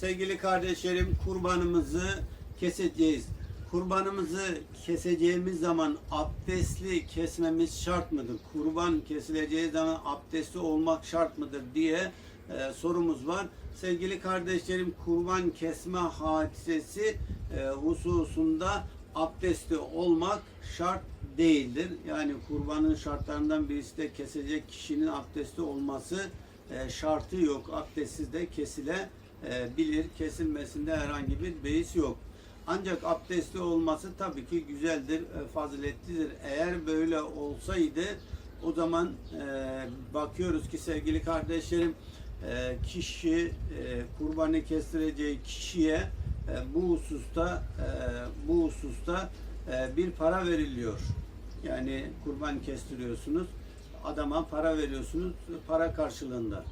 Sevgili kardeşlerim kurbanımızı keseceğiz. Kurbanımızı keseceğimiz zaman abdestli kesmemiz şart mıdır? Kurban kesileceği zaman abdestli olmak şart mıdır diye e, sorumuz var. Sevgili kardeşlerim kurban kesme hadisesi e, hususunda abdestli olmak şart değildir. Yani kurbanın şartlarından birisi de kesecek kişinin abdestli olması e, şartı yok. Abdestsiz de kesilebilir. Kesilmesinde herhangi bir beis yok. Ancak abdestli olması tabii ki güzeldir, e, faziletlidir. Eğer böyle olsaydı o zaman e, bakıyoruz ki sevgili kardeşlerim e, kişi e, kurbanı kestireceği kişiye e, bu hususta e, bu hususta e, bir para veriliyor. Yani kurban kestiriyorsunuz. Adama para veriyorsunuz para karşılığında.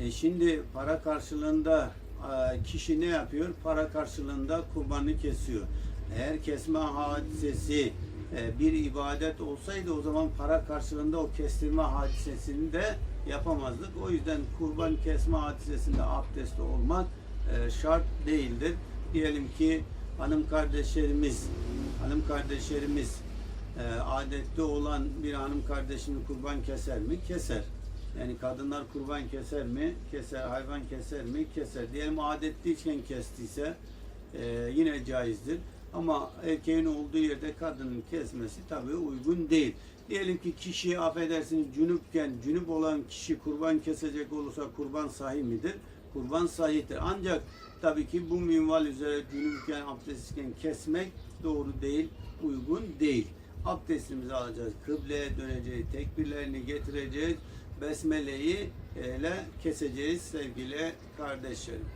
E şimdi para karşılığında e, kişi ne yapıyor? Para karşılığında kurbanı kesiyor. Eğer kesme hadisesi e, bir ibadet olsaydı o zaman para karşılığında o kestirme hadisesini de yapamazdık. O yüzden kurban kesme hadisesinde abdestli olmak e, şart değildir. Diyelim ki hanım kardeşlerimiz hanım kardeşlerimiz e, adette olan bir hanım kardeşini kurban keser mi? Keser. Yani kadınlar kurban keser mi? Keser. Hayvan keser mi? Keser. Diyelim adetliyken kestiyse e, yine caizdir. Ama erkeğin olduğu yerde kadının kesmesi tabii uygun değil. Diyelim ki kişi affedersiniz cünüpken, cünüp olan kişi kurban kesecek olursa kurban sahih midir? Kurban sahihtir. Ancak tabii ki bu minval üzere cünüpken, abdestliyken kesmek doğru değil, uygun değil. Abdestimizi alacağız, kıbleye döneceğiz, tekbirlerini getireceğiz, besmeleyi ile keseceğiz sevgili kardeşlerim.